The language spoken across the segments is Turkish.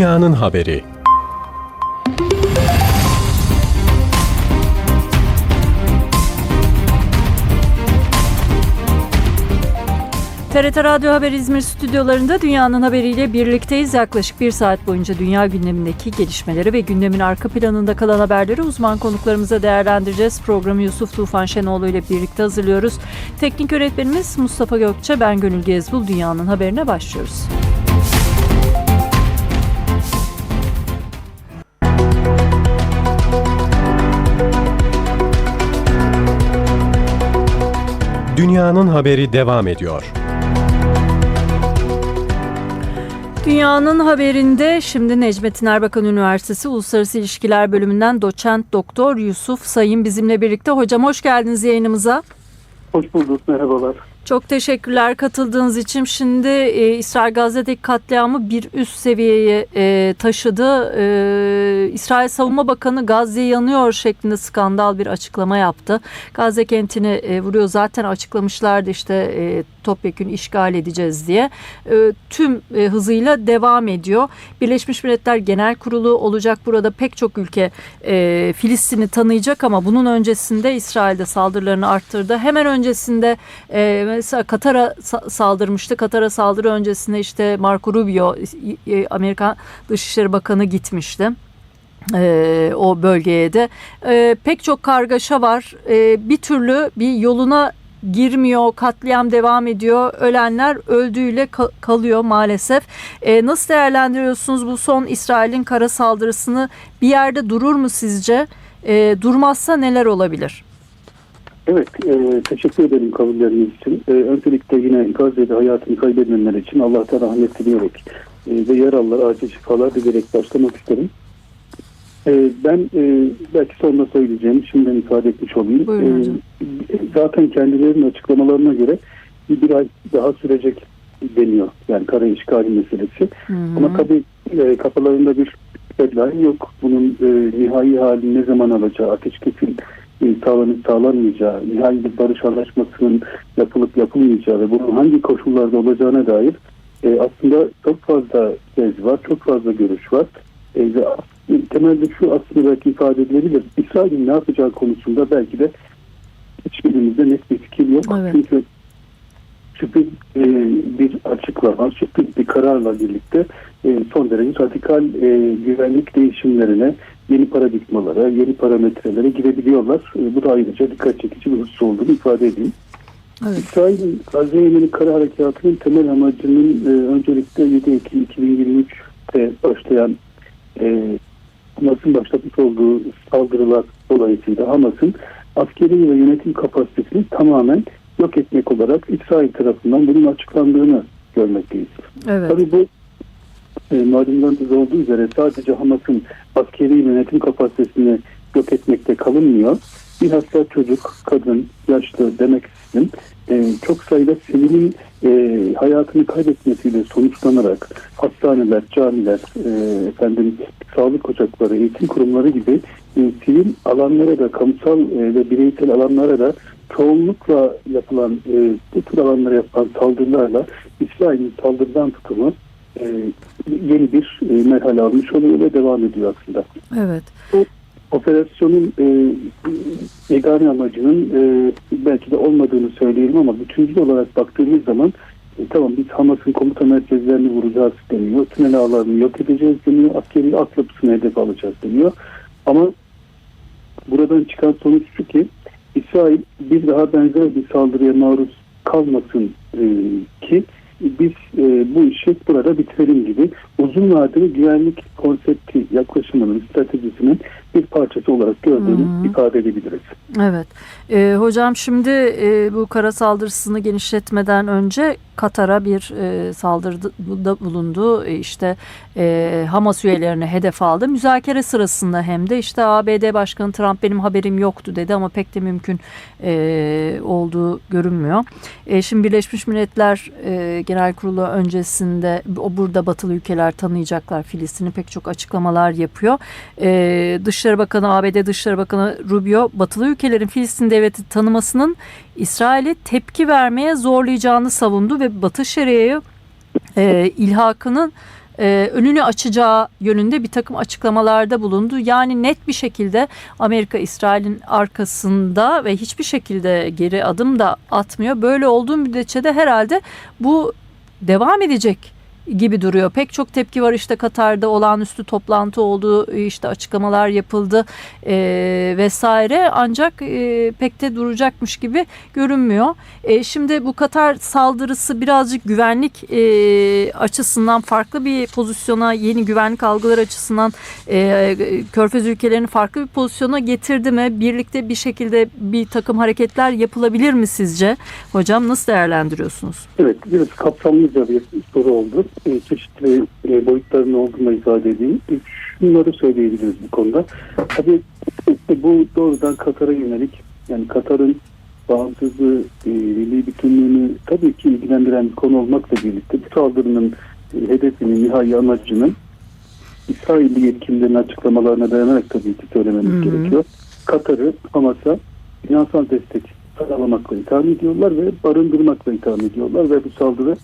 Dünyanın haberi. TRT Radyo Haber İzmir stüdyolarında dünyanın haberiyle birlikteyiz. Yaklaşık bir saat boyunca dünya gündemindeki gelişmeleri ve gündemin arka planında kalan haberleri uzman konuklarımıza değerlendireceğiz. Programı Yusuf Tufan Şenoğlu ile birlikte hazırlıyoruz. Teknik yönetmenimiz Mustafa Gökçe, ben Gönül Gezbul. Dünyanın haberine başlıyoruz. Dünyanın haberi devam ediyor. Dünyanın haberinde şimdi Necmettin Erbakan Üniversitesi Uluslararası İlişkiler Bölümünden doçent doktor Yusuf Sayın bizimle birlikte. Hocam hoş geldiniz yayınımıza. Hoş bulduk, merhabalar. Çok teşekkürler katıldığınız için. Şimdi e, İsrail Gazze'deki katliamı bir üst seviyeye e, taşıdı. E, İsrail Savunma Bakanı Gazze yanıyor şeklinde skandal bir açıklama yaptı. Gazze kentini e, vuruyor zaten açıklamışlardı işte e, topyekün işgal edeceğiz diye. E, tüm e, hızıyla devam ediyor. Birleşmiş Milletler Genel Kurulu olacak burada pek çok ülke e, Filistin'i tanıyacak ama bunun öncesinde İsrail'de saldırılarını arttırdı. Hemen öncesinde e, mesela Katar'a sa- saldırmıştı. Katar'a saldırı öncesinde işte Marco Rubio e, Amerikan Dışişleri Bakanı gitmişti. e, o bölgeye de E, pek çok kargaşa var. E, bir türlü bir yoluna girmiyor, katliam devam ediyor. Ölenler öldüğüyle ka- kalıyor maalesef. E, nasıl değerlendiriyorsunuz bu son İsrail'in kara saldırısını? Bir yerde durur mu sizce? E, durmazsa neler olabilir? Evet, e, teşekkür ederim kabulleriniz için. E, öncelikle yine Gazze'de hayatını kaybedenler için Allah'tan rahmet dileyerek e, ve yaralılara acil şifalar dileyerek başlamak isterim. E, ben e, belki sonra söyleyeceğim, şimdiden ifade etmiş olayım. Buyurun hocam. E, zaten kendilerinin açıklamalarına göre bir ay daha sürecek deniyor. Yani kara işgali meselesi. Hı hı. Ama tabii e, kafalarında bir deadline yok. Bunun e, nihai hali ne zaman alacağı, ateşkesin sağlanıp sağlanmayacağı, nihai bir barış anlaşmasının yapılıp yapılmayacağı ve bunun hangi koşullarda olacağına dair e, aslında çok fazla tez var, çok fazla görüş var. E, ve temelde şu aslında belki ifade edilebilir. İsrail'in ne yapacağı konusunda belki de hiçbirimizde net bir fikir yok. Evet. Çünkü sürpriz e, bir açıklama, sürpriz bir kararla birlikte e, son derece radikal e, güvenlik değişimlerine, yeni paradigmalara, yeni parametrelere girebiliyorlar. E, bu da ayrıca dikkat çekici bir husus olduğunu ifade edeyim. Evet. İsrail'in Gazze yönelik kara harekatının temel amacının e, öncelikle 7 Ekim 2023'te başlayan e, Hamas'ın başlatmış olduğu saldırılar dolayısıyla Hamas'ın askeri ve yönetim kapasitesini tamamen yok etmek olarak İsrail tarafından bunun açıklandığını görmekteyiz. Evet. Tabii bu e, malumunuz olduğu üzere sadece Hamas'ın askeri yönetim kapasitesini yok etmekte kalınmıyor. Bilhassa çocuk, kadın, yaşlı demek istedim. E, çok sayıda sivilin e, hayatını kaybetmesiyle sonuçlanarak hastaneler, camiler, e, efendim sağlık ocakları, eğitim kurumları gibi e, sivil alanlara da, kamusal e, ve bireysel alanlara da çoğunlukla yapılan, e, bu tür alanlara yapılan saldırılarla İsrail'in saldırıdan tutumu e, yeni bir e, merhale almış oluyor ve devam ediyor aslında. Evet. Operasyonun e, yegane amacının e, belki de olmadığını söyleyelim ama bütüncül olarak baktığımız zaman e, tamam biz Hamas'ın komuta merkezlerini vuracağız deniyor. Tünel ağlarını yok edeceğiz deniyor. Askeri altyapısını hedef alacağız deniyor. Ama buradan çıkan sonuç şu ki İsrail bir daha benzer bir saldırıya maruz kalmasın e, ki biz e, bu işi burada bitirelim gibi uzun vadeli güvenlik konsepti yaklaşımının stratejisinin bir parçası olarak gördüğünü Hı hı. ifade edebiliriz. Evet. Ee, hocam şimdi e, bu kara saldırısını genişletmeden önce Katar'a bir e, saldırıda bulundu. E, işte e, Hamas üyelerini hedef aldı. Müzakere sırasında hem de işte ABD Başkanı Trump benim haberim yoktu dedi ama pek de mümkün e, olduğu görünmüyor. E, şimdi Birleşmiş Milletler e, Genel Kurulu öncesinde o burada batılı ülkeler tanıyacaklar Filistin'i pek çok açıklamalar yapıyor. E, Dışişleri Bakanı ABD Dışişleri Bakanı Rubio batılı ülkelerin Filistin devleti tanımasının İsrail'e tepki vermeye zorlayacağını savundu ve Batı Şeria'yı e, ilhakının e, önünü açacağı yönünde bir takım açıklamalarda bulundu. Yani net bir şekilde Amerika İsrail'in arkasında ve hiçbir şekilde geri adım da atmıyor. Böyle olduğu müddetçe de herhalde bu devam edecek gibi duruyor. Pek çok tepki var işte Katar'da olağanüstü toplantı oldu, işte açıklamalar yapıldı e, vesaire. Ancak e, pek de duracakmış gibi görünmüyor. E, şimdi bu Katar saldırısı birazcık güvenlik e, açısından farklı bir pozisyona, yeni güvenlik algıları açısından e, Körfez ülkelerini farklı bir pozisyona getirdi mi? Birlikte bir şekilde bir takım hareketler yapılabilir mi sizce? Hocam nasıl değerlendiriyorsunuz? Evet, biraz kapsamlıca bir soru oldu. E, çeşitli e, boyutların olduğunu ifade edeyim. Şunları söyleyebiliriz bu konuda. Tabii e, bu doğrudan Katar'a yönelik, yani Katar'ın bağımsızlığı, e, milli bütünlüğünü tabii ki ilgilendiren bir konu olmakla birlikte bu saldırının e, hedefinin, nihai amacının İsrailli yetkililerin açıklamalarına dayanarak tabii ki söylememiz Hı hı. gerekiyor. Katar'ı Hamas'a finansal destek sağlamakla itham ediyorlar ve barındırmakla itham ediyorlar ve bu saldırı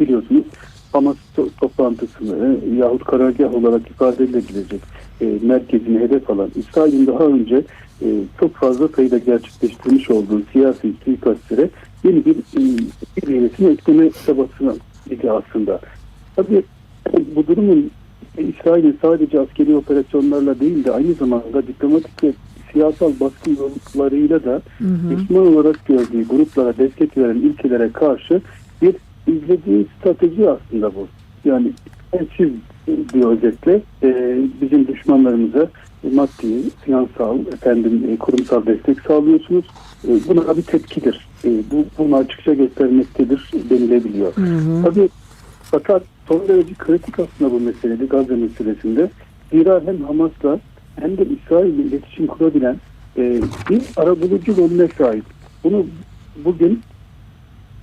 biliyorsunuz Hamas to- toplantısını yahut karargah olarak ifade edilebilecek e, merkezini hedef alan İsrail'in daha önce e, çok fazla sayıda gerçekleştirmiş olduğu siyasi suikastlere yeni bir, e, bir yenisini ekleme çabasına aslında. Tabii bu durumun İsrail'in sadece askeri operasyonlarla değil de aynı zamanda diplomatik ve siyasal baskı yollarıyla da Müslüman olarak gördüğü gruplara destek veren ülkelere karşı bir izlediği strateji aslında bu. Yani siz diyor özetle e, bizim düşmanlarımıza maddi, finansal, efendim e, kurumsal destek sağlıyorsunuz. E, buna bir tepkidir. E, bu bunu açıkça göstermektedir denilebiliyor. Tabii fakat son derece kritik aslında bu meselede Gazze meselesinde. Zira hem Hamas'la hem de İsrail'le iletişim kurabilen e, bir arabulucu rolüne sahip. Bunu bugün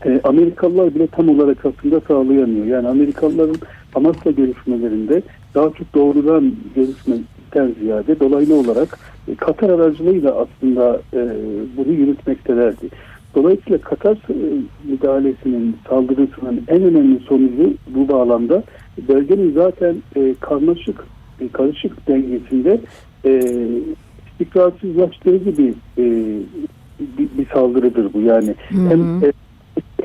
e, Amerikalılar bile tam olarak aslında sağlayamıyor. Yani Amerikalıların Hamas'la görüşmelerinde daha çok doğrudan görüşmekten ziyade dolaylı olarak e, Katar aracılığıyla aslında e, bunu yürütmektelerdi. Dolayısıyla Katar e, müdahalesinin, saldırısının en önemli sonucu bu bağlamda bölgenin zaten e, karmaşık, e, karışık dengesinde e, istikrarsızlaştırıcı bir, e, bir, bir saldırıdır bu. Yani hem e,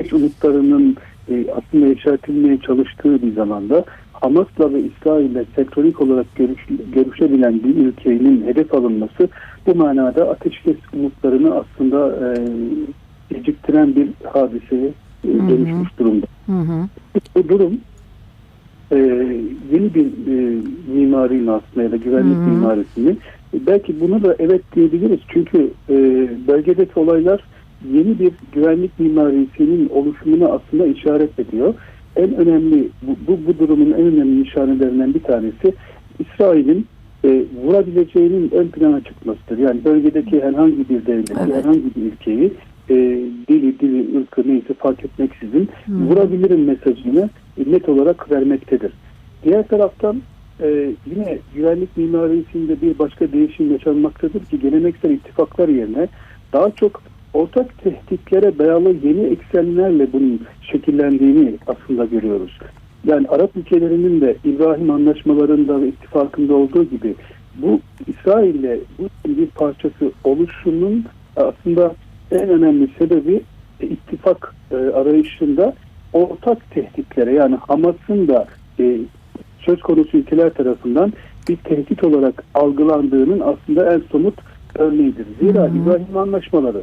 Eş umutlarının e, aslında yaşatılmaya çalıştığı bir zamanda Hamas'la ve İsrail'le sektörük olarak görüş, görüşebilen bir ülkenin hedef alınması bu manada ateşkes umutlarını aslında e, geciktiren bir hadiseye e, dönüşmüş durumda. Hı hı. Bu durum e, yeni bir e, mimarinin aslında ya da güvenlik Hı hı. mimarisini e, belki bunu da evet diyebiliriz çünkü e, bölgedeki olaylar yeni bir güvenlik mimarisinin oluşumuna aslında işaret ediyor. En önemli bu, bu, bu durumun en önemli nişanelerinden bir tanesi İsrail'in e, vurabileceğinin ön plana çıkmasıdır. Yani bölgedeki herhangi bir devleti, Evet. herhangi bir ülkeyi e, dili, dili, ırkı neyse fark etmeksizin Hı. vurabilirim mesajını net olarak vermektedir. Diğer taraftan e, yine güvenlik mimarisinde bir başka değişim yaşanmaktadır ki geleneksel ittifaklar yerine daha çok ortak tehditlere dayalı yeni eksenlerle bunun şekillendiğini aslında görüyoruz. Yani Arap ülkelerinin de İbrahim anlaşmalarında ve ittifakında olduğu gibi bu İsrail'le bu bir parçası oluşunun aslında en önemli sebebi ittifak e, arayışında ortak tehditlere yani Hamas'ın da e, söz konusu ülkeler tarafından bir tehdit olarak algılandığının aslında en somut örneğidir. Zira Hı hı. İbrahim anlaşmaları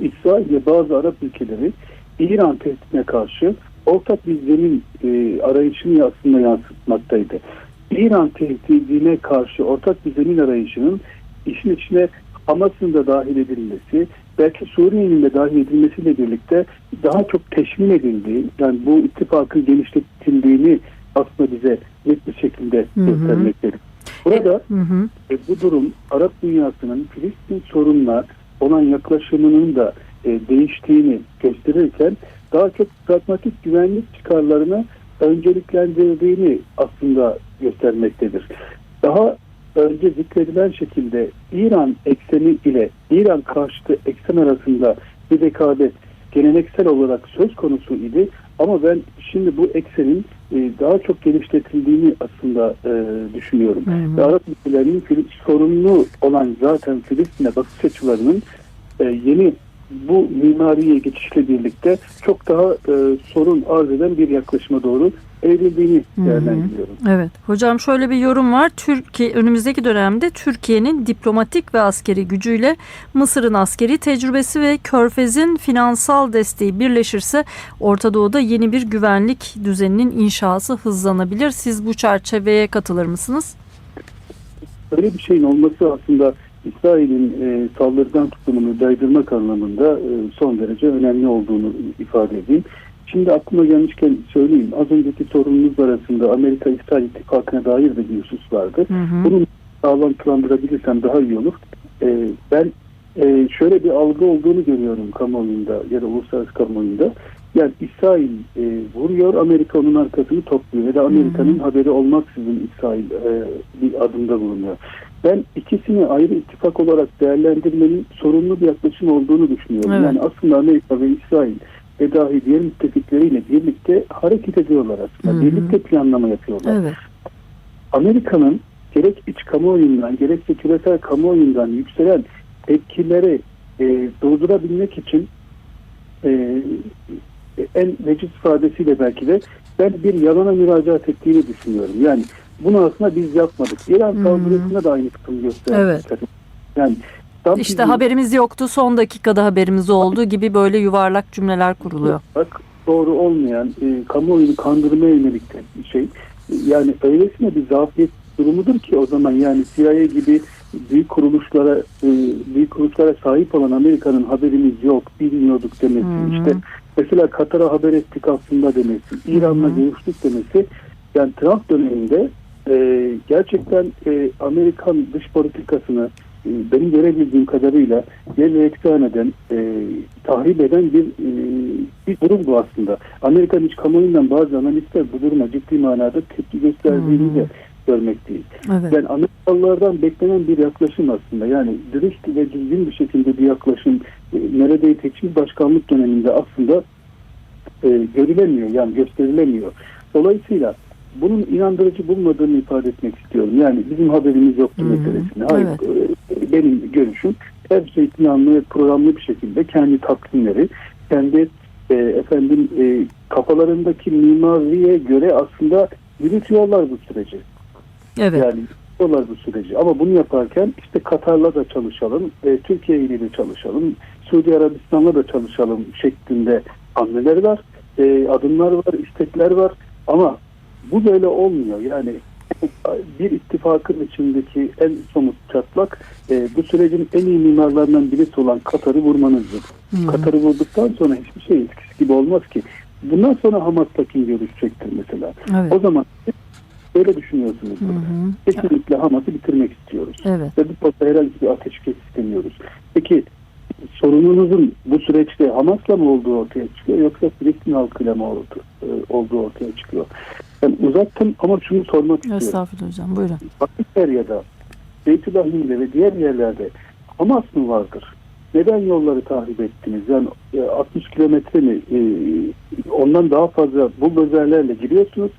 İsrail ve bazı Arap ülkeleri İran tehditine karşı ortak bir zemin e, arayışını aslında yansıtmaktaydı. İran tehdidine karşı ortak bir zemin arayışının işin içine Hamas'ın da dahil edilmesi, belki Suriye'nin de dahil edilmesiyle birlikte daha çok teşmin edildiği, yani bu ittifakın genişletildiğini aslında bize net bir şekilde göstermektedir. Burada Hı hı. e, bu durum Arap dünyasının Filistin sorununa olan yaklaşımının da e, değiştiğini gösterirken daha çok pragmatik güvenlik çıkarlarını önceliklendirdiğini aslında göstermektedir. Daha önce zikredilen şekilde İran ekseni ile İran karşıtı eksen arasında bir rekabet geleneksel olarak söz konusu idi. Ama ben şimdi bu eksenin e, daha çok genişletildiğini aslında e, düşünüyorum. Hı hı. Ve Arap ülkelerinin sorunlu olan zaten Filistin'e bakış açılarının e, yeni bu mimariye geçişle birlikte çok daha e, sorun arz eden bir yaklaşıma doğru evrildiğini değerlendiriyorum. Evet. Hocam şöyle bir yorum var. Türkiye önümüzdeki dönemde Türkiye'nin diplomatik ve askeri gücüyle Mısır'ın askeri tecrübesi ve Körfez'in finansal desteği birleşirse Orta Doğu'da yeni bir güvenlik düzeninin inşası hızlanabilir. Siz bu çerçeveye katılır mısınız? Böyle bir şeyin olması aslında İsrail'in e, saldırgan tutumunu daydırmak anlamında e, son derece önemli olduğunu ifade edeyim. Şimdi aklıma gelmişken söyleyeyim. Az önceki sorunumuz arasında Amerika-İsrail ittifakına dair de bir husus vardı. Hı hı. Bunu sağlantılandırabilirsem daha iyi olur. E, ben e, şöyle bir algı olduğunu görüyorum kamuoyunda ya da uluslararası kamuoyunda. Yani İsrail e, vuruyor, Amerika onun arkasını topluyor ya da Amerika'nın haberi olmaksızın İsrail e, bir adımda bulunuyor. Ben ikisini ayrı ittifak olarak değerlendirmenin sorunlu bir yaklaşım olduğunu düşünüyorum. Evet. Yani aslında Amerika ve İsrail ve dahi diğer müttefikleriyle birlikte hareket ediyorlar aslında. Hı hı. Birlikte planlama yapıyorlar. Evet. Amerika'nın gerek iç kamuoyundan gerekse küresel kamuoyundan yükselen tepkileri e, durdurabilmek için e, en veciz ifadesiyle belki de ben bir yalana müracaat ettiğini düşünüyorum. Yani bunu aslında biz yapmadık. İran Hı. saldırısında da aynı tutum gösterdi. Evet. Yani tam İşte bizim- haberimiz yoktu son dakikada haberimiz oldu gibi böyle yuvarlak cümleler kuruluyor. Bak doğru olmayan e, kamuoyunu kandırmaya yönelik bir şey. Yani öylesine bir zafiyet durumudur ki o zaman yani CIA gibi büyük kuruluşlara e, büyük kuruluşlara sahip olan Amerika'nın haberimiz yok, bilmiyorduk demesi. Hı hı. işte mesela Katar'a haber ettik aslında demesi, İran'la Hı hı. görüştük demesi. Yani Trump döneminde e, gerçekten e, Amerikan dış politikasını benim görebildiğim kadarıyla yerle eksan eden, e, tahrip eden bir e, bir durum bu aslında. Amerikan iç kamuoyundan bazı analistler bu duruma ciddi manada tepki gösterdiğini de görmekteyiz. Evet. Yani Amerikalılardan beklenen bir yaklaşım aslında. Yani dürüst ve düzgün bir şekilde bir yaklaşım e, neredeyse hiçbir başkanlık döneminde aslında e, görülemiyor. Yani gösterilemiyor. Dolayısıyla bunun inandırıcı bulmadığını ifade etmek istiyorum. Yani bizim haberimiz yoktu hı. meselesine. Hayır, Evet. e, benim görüşüm her şey planlı ve programlı bir şekilde kendi takvimleri, kendi e, efendim e, kafalarındaki mimariye göre aslında yürütüyorlar bu süreci. Evet. Yani yapıyorlar bu süreci. Ama bunu yaparken işte Katar'la da çalışalım, e, Türkiye ile de çalışalım, Suudi Arabistan'la da çalışalım şeklinde hamleler var, e, adımlar var, istekler var. Ama bu böyle olmuyor. Yani bir ittifakın içindeki en somut çatlak e, bu sürecin en iyi mimarlarından birisi olan Katar'ı vurmanızdır. Hı. Katar'ı vurduktan sonra hiçbir şey eskisi gibi olmaz ki. Bundan sonra Hamas'la kim görüşecektir mesela. Evet. O zaman böyle düşünüyorsunuz. Kesinlikle Hamas'ı bitirmek istiyoruz. Evet. Ve bu konuda herhangi bir ateşkes istemiyoruz. Peki sorununuzun bu süreçte Hamas'la mı olduğu ortaya çıkıyor yoksa Filistin halkıyla mı e, olduğu ortaya çıkıyor? Ben uzattım ama şunu sormak istiyorum. Estağfurullah hocam. Buyurun. Bakıperya'da, Beytülahim'de ve diğer yerlerde Hamas mı vardır? Neden yolları tahrip ettiniz? Yani e, 60 kilometre mi? e, Ondan daha fazla buldozerlerle giriyorsunuz.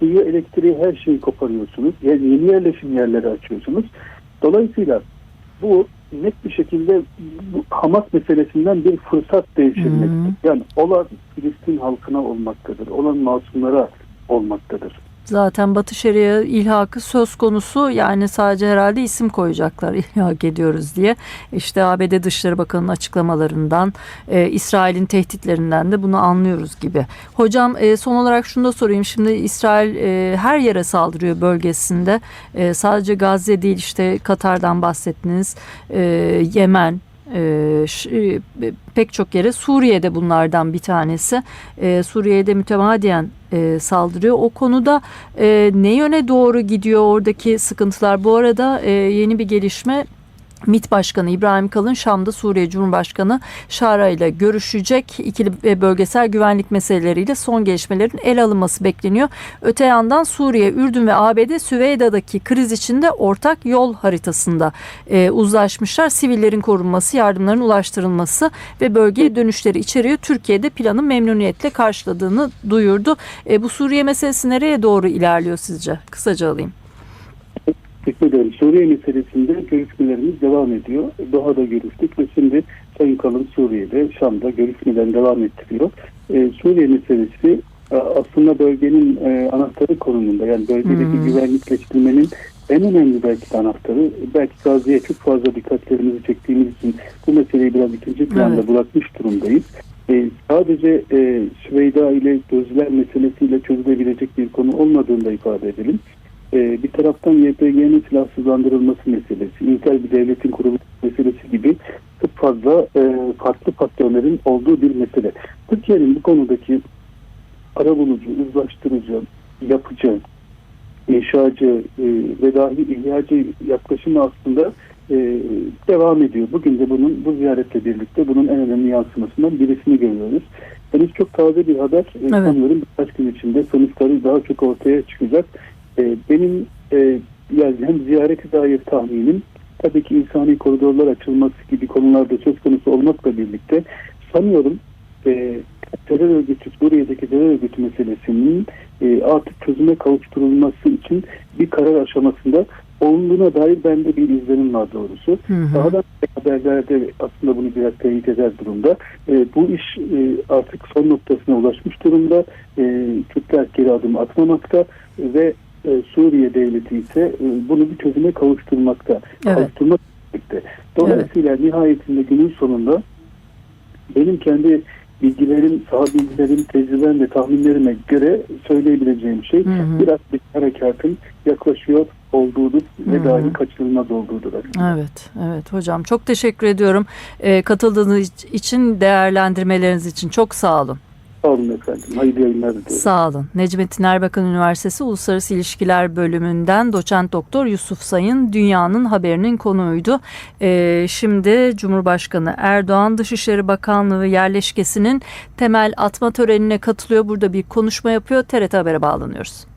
Suyu, elektriği, her şeyi koparıyorsunuz. Yani yeni yerleşim yerleri açıyorsunuz. Dolayısıyla bu net bir şekilde bu Hamas meselesinden bir fırsat devşirmektir. Hı Yani olan Filistin halkına olmaktadır. Olan masumlara olmaktadır. Zaten Batı Şeria ilhakı söz konusu yani sadece herhalde isim koyacaklar ilhak ediyoruz diye. İşte ABD Dışişleri Bakanı'nın açıklamalarından, e, İsrail'in tehditlerinden de bunu anlıyoruz gibi. Hocam e, son olarak şunu da sorayım. Şimdi İsrail e, her yere saldırıyor bölgesinde. E, sadece Gazze değil işte Katar'dan bahsettiniz. E, Yemen, e, ş- e, pek çok yere Suriye'de bunlardan bir tanesi. E, Suriye'de mütemadiyen e, saldırıyor. O konuda e, ne yöne doğru gidiyor oradaki sıkıntılar? Bu arada e, yeni bir gelişme MİT Başkanı İbrahim Kalın Şam'da Suriye Cumhurbaşkanı Şara ile görüşecek. İkili bölgesel güvenlik meseleleriyle son gelişmelerin el alınması bekleniyor. Öte yandan Suriye, Ürdün ve ABD Süveyda'daki kriz içinde ortak yol haritasında e, uzlaşmışlar. Sivillerin korunması, yardımların ulaştırılması ve bölgeye dönüşleri içeriyor. Türkiye'de planı memnuniyetle karşıladığını duyurdu. E, bu Suriye meselesi nereye doğru ilerliyor sizce? Kısaca alayım. Ederim. Suriye meselesinde görüşmelerimiz devam ediyor. Doha'da görüştük ve şimdi Sayın Kalın Suriye'de, Şam'da görüşmelerini devam ettiriyor. Ee, Suriye meselesi e, aslında bölgenin e, anahtarı konumunda. Yani bölgedeki Hmm. güvenlikleştirmenin en önemli belki de anahtarı. Belki Gazze'ye çok fazla dikkatlerimizi çektiğimiz için bu meseleyi biraz ikinci planda Evet. bırakmış durumdayız. Ee, sadece e, Süveyda ile gözler meselesiyle çözülebilecek bir konu olmadığını da ifade edelim. Ee, bir taraftan YPG'nin silahsızlandırılması meselesi, ilkel bir devletin kurulması meselesi gibi çok fazla e, farklı faktörlerin olduğu bir mesele. Türkiye'nin bu konudaki arabulucu, uzlaştırıcı, yapıcı, inşacı e, ve dahi ihyacı yaklaşımı aslında e, devam ediyor. Bugün de bunun bu ziyaretle birlikte bunun en önemli yansımasından birisini görüyoruz. Henüz çok taze bir haber. E, Sanıyorum birkaç gün içinde sonuçları daha çok ortaya çıkacak. E, benim e, yani hem ziyarete dair tahminim tabii ki insani koridorlar açılması gibi konularda söz konusu olmakla birlikte sanıyorum e, terör örgütü, Suriye'deki terör örgütü meselesinin e, artık çözüme kavuşturulması için bir karar aşamasında olduğuna dair bende bir izlenim var doğrusu. Hı hı. Daha da haberlerde aslında bunu biraz teyit eder durumda. E, bu iş e, artık son noktasına ulaşmış durumda. E, Türkler geri adım atmamakta ve e, Suriye devleti ise e, bunu bir çözüme kavuşturmakta. Evet. Kavuşturmak. Dolayısıyla nihayetinde günün sonunda benim kendi bilgilerim, saha bilgilerim, tecrübem ve tahminlerime göre söyleyebileceğim şey Hı hı. biraz bir harekatın yaklaşıyor olduğudur ve hı. dahi kaçınılmaz olduğudur aslında. Evet, evet hocam çok teşekkür ediyorum. Ee, katıldığınız için, değerlendirmeleriniz için çok sağ olun. Sağ olun efendim. Hayırlı yayınlar diliyorum. Sağ olun. Necmettin Erbakan Üniversitesi Uluslararası İlişkiler Bölümünden doçent doktor Yusuf Sayın dünyanın haberinin konuğuydu. Ee, şimdi Cumhurbaşkanı Erdoğan Dışişleri Bakanlığı yerleşkesinin temel atma törenine katılıyor. Burada bir konuşma yapıyor. TRT Haber'e bağlanıyoruz.